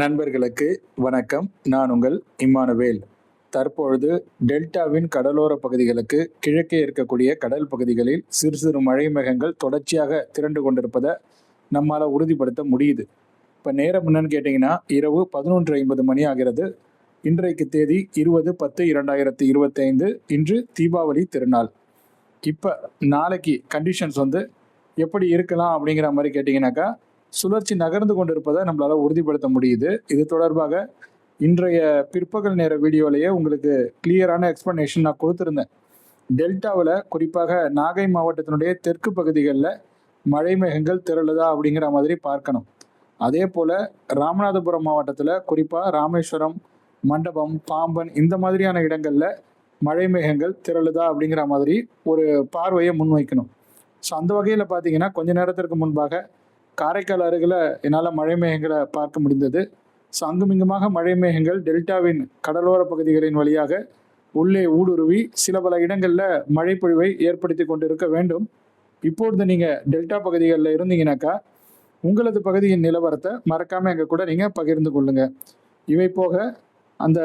நண்பர்களுக்கு வணக்கம். நான் உங்கள் இம்மானுவேல். தற்பொழுது டெல்டாவின் கடலோர பகுதிகளுக்கு கிழக்கே இருக்கக்கூடிய கடல் பகுதிகளில் சிறு சிறு மழை மேகங்கள் தொடர்ச்சியாக திரண்டு கொண்டிருப்பதை நம்மால் உறுதிப்படுத்த முடியுது. இப்போ நேரம் என்னன்னு கேட்டிங்கன்னா இரவு பதினொன்று ஐம்பது மணி ஆகிறது. இன்றைக்கு தேதி இருபது பத்து இரண்டாயிரத்தி இருபத்தைந்து இன்று தீபாவளி திருநாள். இப்போ நாளைக்கு கண்டிஷன்ஸ் வந்து எப்படி இருக்கலாம் அப்படிங்கிற மாதிரி கேட்டிங்கனாக்கா சுழற்சி நகர்ந்து கொண்டிருப்பதை நம்மளால் உறுதிப்படுத்த முடியுது. இது தொடர்பாக இன்றைய பிற்பகல் நேர வீடியோலேயே உங்களுக்கு கிளியரான எக்ஸ்பிளனேஷன் நான் கொடுத்துருந்தேன். டெல்டாவில் குறிப்பாக நாகை மாவட்டத்தினுடைய தெற்கு பகுதிகளில் மழை மேகங்கள் திரளுதா அப்படிங்கிற மாதிரி பார்க்கணும். அதே போல் ராமநாதபுரம் மாவட்டத்தில் குறிப்பாக ராமேஸ்வரம் மண்டபம் பாம்பன் இந்த மாதிரியான இடங்களில் மழை மேகங்கள் திரளுதா அப்படிங்கிற மாதிரி ஒரு பார்வையை முன்வைக்கணும். ஸோ அந்த வகையில் பார்த்தீங்கன்னா கொஞ்ச நேரத்திற்கு முன்பாக காரைக்கால் அருகில் என்னால் மழை மேகங்களை பார்க்க முடிந்தது. ஸோ அங்குமிங்குமாக மழை மேகங்கள் டெல்டாவின் கடலோர பகுதிகளின் வழியாக உள்ளே ஊடுருவி சில பல இடங்களில் மழைப்பொழிவை ஏற்படுத்தி கொண்டிருக்க வேண்டும். இப்பொழுது நீங்கள் டெல்டா பகுதிகளில் இருந்தீங்கன்னாக்கா உங்களது பகுதியின் நிலவரத்தை மறக்காமல் எங்கள் கூட நீங்கள் பகிர்ந்து கொள்ளுங்கள் இவை போக அந்த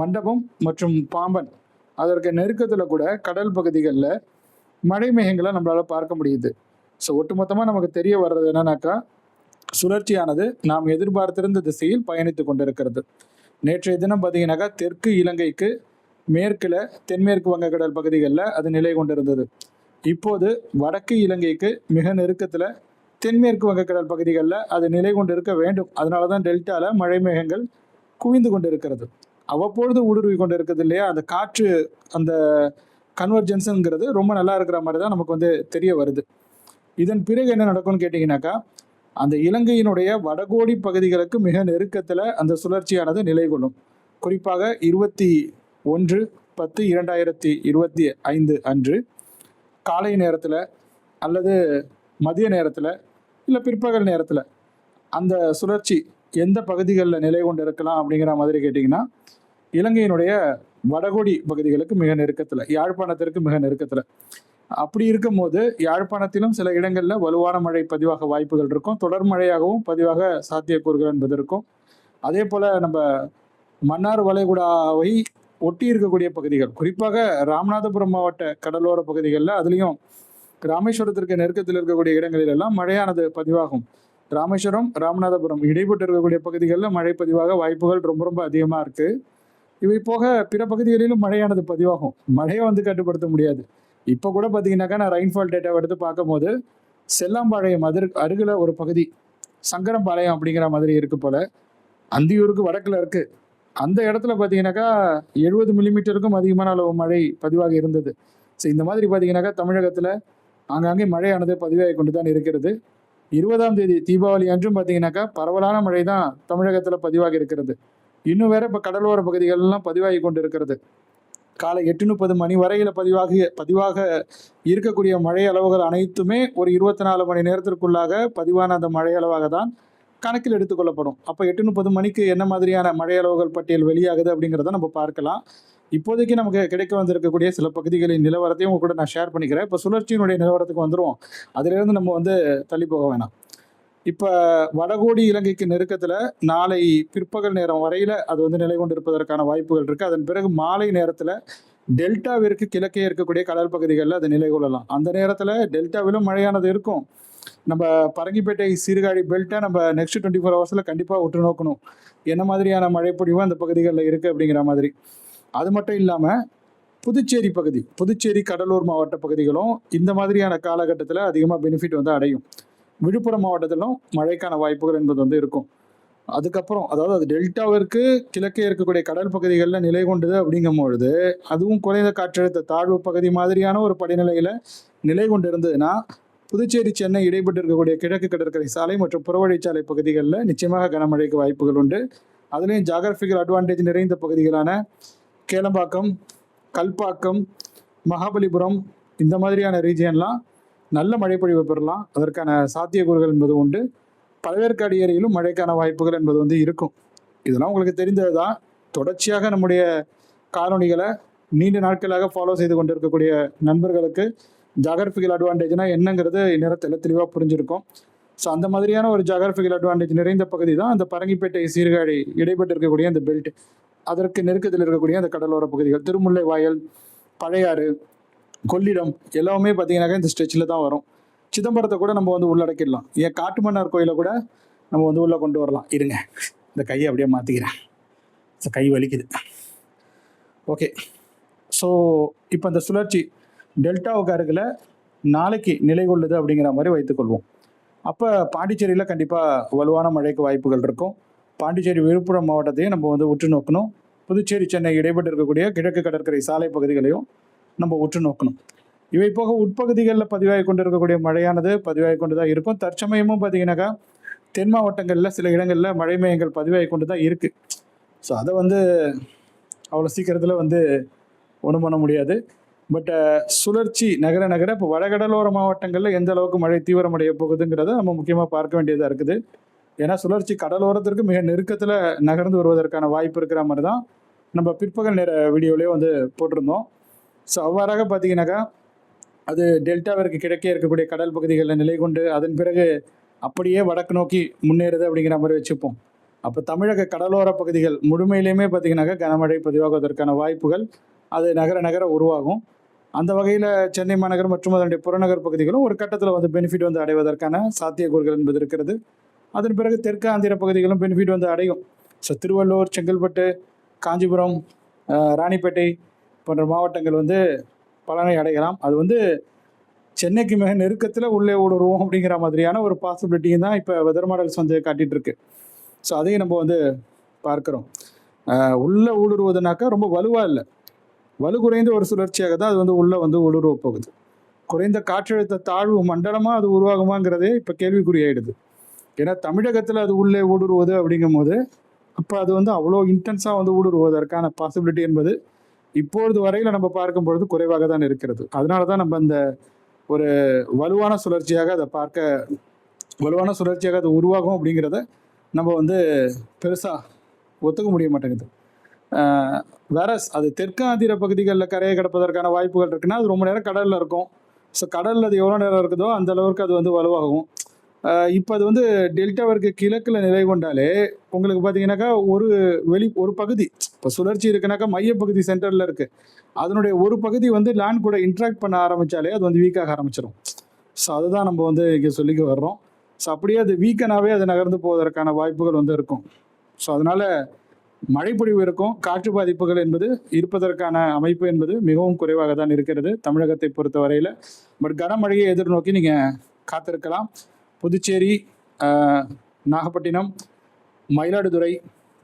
மண்டபம் மற்றும் பாம்பன் அதற்கு நெருக்கத்தில் கூட கடல் பகுதிகளில் மழை மேகங்களை நம்மளால் பார்க்க முடியுது. ஸோ ஒட்டுமொத்தமாக நமக்கு தெரிய வர்றது என்னன்னாக்கா சுழற்சியானது நாம் எதிர்பார்த்திருந்த திசையில் பயணித்து கொண்டிருக்கிறது. நேற்றைய தினம் பார்த்தீங்கன்னாக்கா தெற்கு இலங்கைக்கு மேற்கில் தென்மேற்கு வங்கக்கடல் பகுதிகளில் அது நிலை கொண்டிருந்தது. இப்போது வடக்கு இலங்கைக்கு மிக நெருக்கத்தில் தென்மேற்கு வங்கக்கடல் பகுதிகளில் அது நிலை கொண்டிருக்க வேண்டும். அதனால தான் டெல்டாவில் மழை மேகங்கள் குவிந்து கொண்டிருக்கிறது. அவ்வப்பொழுது ஊடுருவி கொண்டு இருக்குது இல்லையா? அந்த காற்று அந்த கன்வர்ஜென்ஸுங்கிறது ரொம்ப நல்லா இருக்கிற மாதிரி தான் நமக்கு வந்து தெரிய வருது. இதன் பிறகு என்ன நடக்கும்னு கேட்டிங்கனாக்கா அந்த இலங்கையினுடைய வடகோடி பகுதிகளுக்கு மிக நெருக்கத்தில் அந்த சுழற்சியானது நிலை கொள்ளும் குறிப்பாக இருபத்தி ஒன்று பத்து இரண்டாயிரத்தி இருபத்தி ஐந்து அன்று காலை நேரத்தில் அல்லது மதிய நேரத்தில் இல்லை பிற்பகல் நேரத்தில் அந்த சுழற்சி எந்த பகுதிகளில் நிலை கொண்டு இருக்கலாம் அப்படிங்கிற மாதிரி கேட்டிங்கன்னா இலங்கையினுடைய வடகோடி பகுதிகளுக்கு மிக நெருக்கத்தில் யாழ்ப்பாணத்திற்கு மிக நெருக்கத்தில். அப்படி இருக்கும்போது யாழ்ப்பாணத்திலும் சில இடங்களில் வலுவான மழை பதிவாக வாய்ப்புகள் இருக்கும். தொடர் மழையாகவும் பதிவாக சாத்தியக்கூறுகள் என்பது இருக்கும். அதே போல் நம்ம மன்னார் வளைகுடாவை ஒட்டி இருக்கக்கூடிய பகுதிகள் குறிப்பாக ராமநாதபுரம் மாவட்ட கடலோர பகுதிகளில் அதுலேயும் ராமேஸ்வரத்திற்கு நெருக்கத்தில் இருக்கக்கூடிய இடங்களில் எல்லாம் மழையானது பதிவாகும். ராமேஸ்வரம் ராமநாதபுரம் இடைப்பட்டு இருக்கக்கூடிய பகுதிகளில் மழை பதிவாக வாய்ப்புகள் ரொம்ப ரொம்ப அதிகமாக இருக்குது இவை போக பிற பகுதிகளிலும் மழையானது பதிவாகும். மழையை வந்து கட்டுப்படுத்த முடியாது. இப்போ கூட பார்த்தீங்கன்னாக்கா நான் ரெயின்ஃபால் டேட்டாவை எடுத்து பார்க்கும்போது செல்லாம்பாளையம் அதிர் அருகில் ஒரு பகுதி சங்கரம்பாளையம் அப்படிங்கிற மாதிரி இருக்கு போல அந்தியூருக்கு வடக்கில் இருக்கு. அந்த இடத்துல பார்த்தீங்கன்னாக்கா எழுபது மில்லிமீட்டருக்கும் அதிகமான அளவு மழை பதிவாக இருந்தது. ஸோ இந்த மாதிரி பார்த்தீங்கன்னாக்கா தமிழகத்தில் ஆங்காங்கே மழையானது பதிவாகி கொண்டு தான் இருக்கிறது. இருபதாம் தேதி தீபாவளி அன்றும் பார்த்தீங்கன்னாக்கா பரவலான மழை தான் தமிழகத்தில் பதிவாகி இருக்கிறது. இன்னும் வேற இப்போ கடலோர பகுதிகள்லாம் பதிவாகி கொண்டு இருக்கிறது காலை எட்டு முப்பது மணி வரையில் பதிவாகி பதிவாக இருக்கக்கூடிய மழை அளவுகள் அனைத்துமே ஒரு இருபத்தி நாலு மணி நேரத்திற்குள்ளாக பதிவான அந்த மழை அளவாக தான் கணக்கில் எடுத்துக்கொள்ளப்படும் அப்போ எட்டு முப்பது மணிக்கு என்ன மாதிரியான மழை அளவுகள் பட்டியல் வெளியாகுது அப்படிங்கிறத நம்ம பார்க்கலாம். இப்போதைக்கு நமக்கு கிடைக்க வந்திருக்கக்கூடிய சில பகுதிகளின் நிலவரத்தையும் உங்க கூட நான் ஷேர் பண்ணிக்கிறேன். இப்போ சுழற்சியினுடைய நிலவரத்துக்கு வந்துடும் அதிலிருந்து நம்ம வந்து தள்ளி போக வேணாம். இப்போ வடகோடி இலங்கைக்கு நெருக்கத்தில் நாளை பிற்பகல் நேரம் வரையில் அது வந்து நிலை கொண்டிருப்பதற்கான வாய்ப்புகள் இருக்குது அதன் பிறகு மாலை நேரத்தில் டெல்டாவிற்கு கிழக்கே இருக்கக்கூடிய கடல் பகுதிகளில் அது நிலை கொள்ளலாம். அந்த நேரத்தில் டெல்டாவிலும் மழையானது இருக்கும். நம்ம பரங்கிப்பேட்டை சீர்காழி பெல்ட்டை நம்ம நெக்ஸ்ட் டுவெண்ட்டி ஃபோர் ஹவர்ஸில் கண்டிப்பாக உற்று நோக்கணும். என்ன மாதிரியான மழைப்பொழிவு அந்த பகுதிகளில் இருக்குது அப்படிங்கிற மாதிரி. அது மட்டும் இல்லாமல் புதுச்சேரி பகுதி புதுச்சேரி கடலூர் மாவட்ட பகுதிகளும் இந்த மாதிரியான காலகட்டத்தில் அதிகமாக பெனிஃபிட் வந்து அடையும். விழுப்புரம் மாவட்டத்திலும் மழைக்கான வாய்ப்புகள் என்பது வந்து இருக்கும். அதுக்கப்புறம் அதாவது அது டெல்டாவிற்கு கிழக்கே இருக்கக்கூடிய கடல் பகுதிகளில் நிலை கொண்டது அப்படிங்கும் பொழுது அதுவும் குறைந்த காற்றழுத்த தாழ்வு பகுதி மாதிரியான ஒரு படிநிலையில் நிலை கொண்டு இருந்ததுன்னா புதுச்சேரி சென்னை இடைப்பட்டு இருக்கக்கூடிய கிழக்கு கடற்கரை சாலை மற்றும் புறவழிச்சாலை பகுதிகளில் நிச்சயமாக கனமழைக்கு வாய்ப்புகள் உண்டு. அதுலேயும் ஜாகிரபிக்கல் அட்வான்டேஜ் நிறைந்த பகுதிகளான கேளம்பாக்கம் கல்பாக்கம் மகாபலிபுரம் இந்த மாதிரியான ரீஜியன்லாம் நல்ல மழைப்பொழிவு பெறலாம். அதற்கான சாத்தியக்கூறுகள் என்பது உண்டு. பழவேற்காடு ஏரியிலும் மழைக்கான வாய்ப்புகள் என்பது வந்து இருக்கும். இதெல்லாம் உங்களுக்கு தெரிந்தது தான் தொடர்ச்சியாக நம்முடைய காலணிகளை நீண்ட நாட்களாக ஃபாலோ செய்து கொண்டிருக்கக்கூடிய நண்பர்களுக்கு ஜாகிரபிக்கல் அட்வான்டேஜ்னா என்னங்கிறது இந்நேரத்தில் தெளிவாக புரிஞ்சிருக்கும். ஸோ அந்த மாதிரியான ஒரு ஜாகிரபிக்கல் அட்வான்டேஜ் நிறைந்த பகுதி தான் அந்த பரங்கிப்பேட்டை சீர்காழி இடைப்பட்டு இருக்கக்கூடிய அந்த பெல்ட் அதற்கு நெருக்கத்தில் இருக்கக்கூடிய அந்த கடலோர பகுதிகள் திருமுல்லை வாயல் பழையாறு கொள்ளிடம் எல்லாமே பார்த்தீங்கன்னாக்கா இந்த ஸ்ட்ரெச்சில் தான் வரும். சிதம்பரத்தை கூட நம்ம வந்து உள்ளடக்கிடலாம். ஏன் காட்டுமன்னார் கோயிலை கூட நம்ம வந்து உள்ளே கொண்டு வரலாம். இருங்க. இந்த கையை அப்படியே மாற்றிக்கிறேன் கை வலிக்குது. ஓகே. ஸோ இப்போ இந்த சுழற்சி டெல்டாவுக்கு அருகில் நாளைக்கு நிலை கொள்ளுது அப்படிங்கிற மாதிரி வைத்துக்கொள்வோம் அப்போ பாண்டிச்சேரியில் கண்டிப்பாக வலுவான மழைக்கு வாய்ப்புகள் இருக்கும். பாண்டிச்சேரி விழுப்புரம் மாவட்டத்தையும் நம்ம வந்து உற்று நோக்கணும். புதுச்சேரி சென்னை இடைப்பட்டு இருக்கக்கூடிய கிழக்கு கடற்கரை சாலை பகுதிகளையும் நம்ம உற்று நோக்கணும். இவை போக உட்பகுதிகளில் பதிவாகி கொண்டு இருக்கக்கூடிய மழையானது பதிவாகி கொண்டு தான் இருக்கும். தற்சமயமும் பார்த்தீங்கன்னாக்கா தென் மாவட்டங்களில் சில இடங்களில் மழை மையங்கள் பதிவாகி கொண்டு தான் இருக்குது ஸோ அதை வந்து அவ்வளோ சீக்கிரத்தில் வந்து ஒன்றும் பண்ண முடியாது. பட் சுழற்சி நகர நகர இப்போ வடகடலோர மாவட்டங்களில் எந்த அளவுக்கு மழை தீவிரமடைய போகுதுங்கிறத நம்ம முக்கியமாக பார்க்க வேண்டியதாக இருக்குது. ஏன்னா சுழற்சி கடலோரத்திற்கு மிக நெருக்கத்தில் நகர்ந்து வருவதற்கான வாய்ப்பு இருக்கிற மாதிரி தான் நம்ம பிற்பகல் நேர வீடியோலேயே வந்து போட்டிருந்தோம். ஸோ அவ்வாறாக பார்த்தீங்கன்னாக்கா அது டெல்டாவிற்கு கிழக்கே இருக்கக்கூடிய கடல் பகுதிகளில் நிலை கொண்டு அதன் பிறகு அப்படியே வடக்கு நோக்கி முன்னேறுது அப்படிங்கிற மாதிரி வச்சுப்போம். அப்போ தமிழக கடலோர பகுதிகள் முழுமையிலையுமே பார்த்தீங்கன்னாக்கா கனமழை பதிவாகுவதற்கான வாய்ப்புகள் அது நகர நகர உருவாகும். அந்த வகையில் சென்னை மாநகர் மற்றும் அதனுடைய புறநகர் பகுதிகளும் ஒரு கட்டத்தில் வந்து பெனிஃபிட் வந்து அடைவதற்கான சாத்தியக்கூறுகள் என்பது இருக்கிறது. அதன் பிறகு தெற்கு ஆந்திர பகுதிகளும் பெனிஃபிட் வந்து அடையும். ஸோ திருவள்ளூர் செங்கல்பட்டு காஞ்சிபுரம் ராணிப்பேட்டை போன்ற மாவட்டங்கள் வந்து பலனை அடையலாம். அது வந்து சென்னைக்கு மிக நெருக்கத்தில் உள்ளே ஊடுருவோம் அப்படிங்கிற மாதிரியான ஒரு பாசிபிலிட்டியும் தான் இப்போ வெதர் மாடல்ஸ் வந்து காட்டிகிட்டு இருக்கு. ஸோ அதையும் நம்ம வந்து பார்க்குறோம். உள்ளே ஊடுருவதுனாக்கா ரொம்ப வலுவாக இல்லை. வலு குறைந்த ஒரு சுழற்சியாக தான் அது வந்து உள்ளே வந்து ஊடுருவ போகுது. குறைந்த காற்றழுத்த தாழ்வு மண்டலமாக அது உருவாகுமாங்கிறதே இப்போ கேள்விக்குறியாயிடுது. ஏன்னா தமிழகத்தில் அது உள்ளே ஊடுருவது அப்படிங்கும்போது அப்போ அது வந்து அவ்வளோ இன்டென்ஸாக வந்து ஊடுருவதற்கான பாசிபிலிட்டி என்பது இப்பொழுது வரையில் நம்ம பார்க்கும் பொழுது குறைவாக தான் இருக்கிறது. அதனால தான் நம்ம அந்த ஒரு வலுவான சுழற்சியாக அதை பார்க்க வலுவான சுழற்சியாக அது உருவாகும் அப்படிங்கிறத நம்ம வந்து பெருசாக ஒத்துக்க முடிய மாட்டேங்குது. வேற அது தெற்கு ஆந்திர பகுதிகளில் கரையை கிடப்பதற்கான வாய்ப்புகள் இருக்குன்னா அது ரொம்ப நேரம் கடலில் இருக்கும். ஸோ கடலில் அது எவ்வளோ நேரம் இருக்குதோ அந்த அளவுக்கு அது வந்து வலுவாகும். இப்போ அது வந்து டெல்டாவிற்கு கிழக்கில் நிலை கொண்டாலே உங்களுக்கு பார்த்தீங்கன்னாக்கா ஒரு வெளி ஒரு பகுதி இப்போ சுழற்சி இருக்குனாக்கா மையப்பகுதி சென்டரில் இருக்குது அதனுடைய ஒரு பகுதி வந்து லேண்ட் கூட இன்ட்ராக்ட் பண்ண ஆரம்பித்தாலே அது வந்து வீக்காக ஆரம்பிச்சிடும் ஸோ அதுதான் நம்ம வந்து இங்கே சொல்லிக்க வர்றோம். ஸோ அப்படியே அது வீக்கனாகவே அது நகர்ந்து போவதற்கான வாய்ப்புகள் வந்து இருக்கும். ஸோ அதனால் மழைப்பொழிவு இருக்கும் காற்று பாதிப்புகள் என்பது இருப்பதற்கான அமைப்பு என்பது மிகவும் குறைவாக தான் இருக்கிறது தமிழகத்தை பொறுத்த வரையில் பட் கனமழையை எதிர்நோக்கி நீங்கள் காத்திருக்கலாம். புதுச்சேரி நாகப்பட்டினம் மயிலாடுதுறை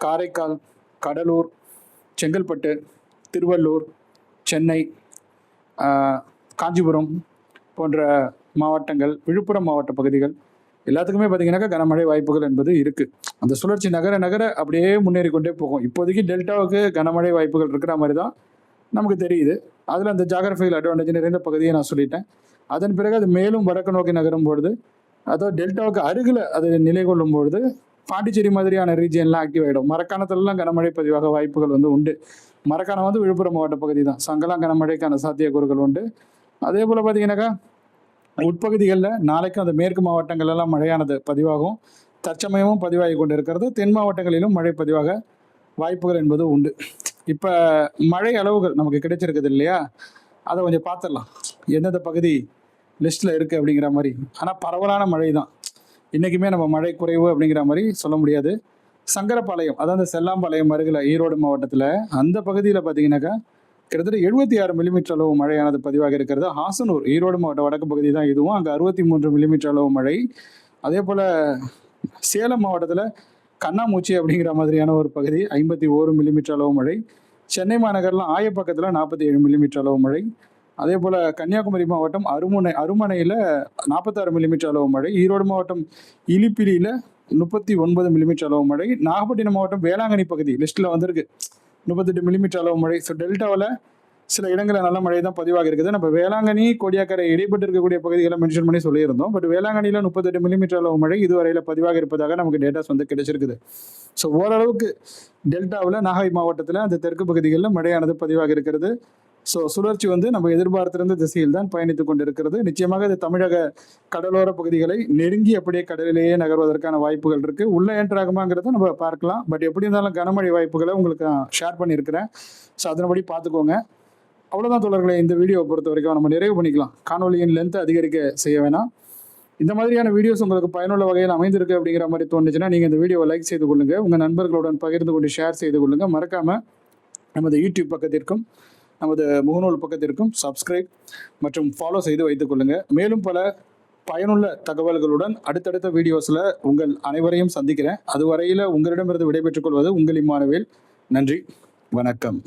காரைக்கால் கடலூர் செங்கல்பட்டு திருவள்ளூர் சென்னை காஞ்சிபுரம் போன்ற மாவட்டங்கள் விழுப்புரம் மாவட்ட பகுதிகள் எல்லாத்துக்குமே பார்த்தீங்கன்னாக்கா கனமழை வாய்ப்புகள் என்பது இருக்குது அந்த சுழற்சி நகர நகர அப்படியே முன்னேறி கொண்டே போகும். இப்போதைக்கு டெல்டாவுக்கு கனமழை வாய்ப்புகள் இருக்கிற மாதிரி தான் நமக்கு தெரியுது. அதில் அந்த ஜாகிரபிக்கல் அட்வான்டேஜ் நிறைந்த பகுதியை நான் சொல்லிட்டேன். அதன் பிறகு அது மேலும் வடக்கு நோக்கி நகரும் பொழுது அதோ டெல்டாவுக்கு அருகில் அது நிலை கொள்ளும் பொழுது பாண்டிச்சேரி மாதிரியான ரீஜியன்லாம் ஆக்டிவ் ஆகிடும் மரக்காணத்திலலாம் கனமழை பதிவாக வாய்ப்புகள் வந்து உண்டு. மரக்காணம் வந்து விழுப்புரம் மாவட்ட பகுதி தான் சங்கலாம் கனமழைக்கான சாத்தியக்கூறுகள் உண்டு. அதே போல் பார்த்தீங்கன்னாக்கா உட்பகுதிகளில் நாளைக்கும் அந்த மேற்கு மாவட்டங்களெல்லாம் மழையானது பதிவாகும். தற்சமயமும் பதிவாகி கொண்டு இருக்கிறது தென் மாவட்டங்களிலும் மழை பதிவாக வாய்ப்புகள் என்பது உண்டு. இப்போ மழை அளவுகள் நமக்கு கிடைச்சிருக்குது இல்லையா? அதை கொஞ்சம் பார்த்துடலாம். எந்தெந்த பகுதி லிஸ்ட்டில் இருக்குது அப்படிங்கிற மாதிரி. ஆனால் பரவலான மழை தான் இன்றைக்குமே நம்ம மழை குறைவு அப்படிங்கிற மாதிரி சொல்ல முடியாது. சங்கரபாளையம் அதாவது செல்லாம்பாளையம் அருகில் ஈரோடு மாவட்டத்தில் அந்த பகுதியில் பார்த்தீங்கன்னாக்கா கிட்டத்தட்ட எழுபத்தி ஆறு மில்லிமீட்டர் அளவு மழையானது பதிவாக இருக்கிறது. ஹாசனூர் ஈரோடு மாவட்ட வடக்கு பகுதி தான் இதுவும். அங்கே அறுபத்தி மூன்று மில்லிமீட்டர் அளவு மழை. அதே போல் சேலம் மாவட்டத்தில் கண்ணாமூச்சி அப்படிங்கிற மாதிரியான ஒரு பகுதி ஐம்பத்தி ஓரு மில்லிமீட்டர் அளவு மழை. சென்னை மாநகரில் ஆயப்பக்கத்தில் நாற்பத்தி ஏழு மில்லிமீட்டர் அளவு மழை. அதே போல் கன்னியாகுமரி மாவட்டம் அருமுனை அருமனையில் நாற்பத்தாறு மில்லிமீட்டர் அளவு மழை ஈரோடு மாவட்டம் இலிப்பிலியில் முப்பத்தி ஒன்பது மில்லிமீட்டர் அளவு மழை நாகப்பட்டினம் மாவட்டம் வேளாங்கண்ணி பகுதி லிஸ்ட்டில் வந்திருக்கு. முப்பத்தெட்டு மில்லிமீட்டர் அளவு மழை. ஸோ டெல்டாவில் சில இடங்களில் நல்ல மழை தான் பதிவாக இருக்குது. நம்ம வேளாங்கண்ணி கோடியாக்கரை இடைப்பட்டு இருக்கக்கூடிய பகுதிகளை மென்ஷன் பண்ணி சொல்லியிருந்தோம். பட் வேளாங்கண்ணியில் முப்பத்தெட்டு மில்லிமீட்டர் அளவு மழை இதுவரையில் பதிவாக இருப்பதாக நமக்கு டேட்டாஸ் வந்து கிடைச்சிருக்குது. ஸோ ஓரளவுக்கு டெல்டாவில் நாகை மாவட்டத்தில் அந்த தெற்கு பகுதிகளில் மழையானது பதிவாக இருக்கிறது. ஸோ சுழற்சி வந்து நம்ம எதிர்பார்த்திருந்த திசையில் தான் பயணித்துக் கொண்டிருக்கிறது. நிச்சயமாக இது தமிழக கடலோர பகுதிகளை நெருங்கி அப்படியே கடலிலேயே நகர்வதற்கான வாய்ப்புகள் இருக்கு. உள்ள ஏற்றாகுமாங்கிறத நம்ம பார்க்கலாம். பட் எப்படி இருந்தாலும் கனமழை வாய்ப்புகளை உங்களுக்கு ஷேர் பண்ணியிருக்கிறேன். ஸோ அதன்படி பார்த்துக்கோங்க. அவ்வளோதான் தோழர்களே இந்த வீடியோவை பொறுத்த வரைக்கும் நம்ம நிறைவு பண்ணிக்கலாம். காணொலியின் லென்த் அதிகரிக்க செய்ய வேணாம். இந்த மாதிரியான வீடியோஸ் உங்களுக்கு பயனுள்ள வகையில் அமைந்திருக்கு அப்படிங்கிற மாதிரி தோணுச்சுன்னா நீங்கள் இந்த வீடியோவை லைக் செய்து கொள்ளுங்கள் உங்கள் நண்பர்களுடன் பகிர்ந்து கொண்டு ஷேர் செய்து கொள்ளுங்கள் மறக்காமல் நமது யூடியூப் பக்கத்திற்கும் நமது முகநூல் பக்கத்திற்கும் சப்ஸ்கிரைப் மற்றும் ஃபாலோ செய்து வைத்துக் கொள்ளுங்கள் மேலும் பல பயனுள்ள தகவல்களுடன் அடுத்தடுத்த வீடியோஸில் உங்கள் அனைவரையும் சந்திக்கிறேன். அதுவரையில் உங்களிடமிருந்து விடைபெற்றுக் கொள்வது உங்கள் இம்மானவேல். நன்றி வணக்கம்.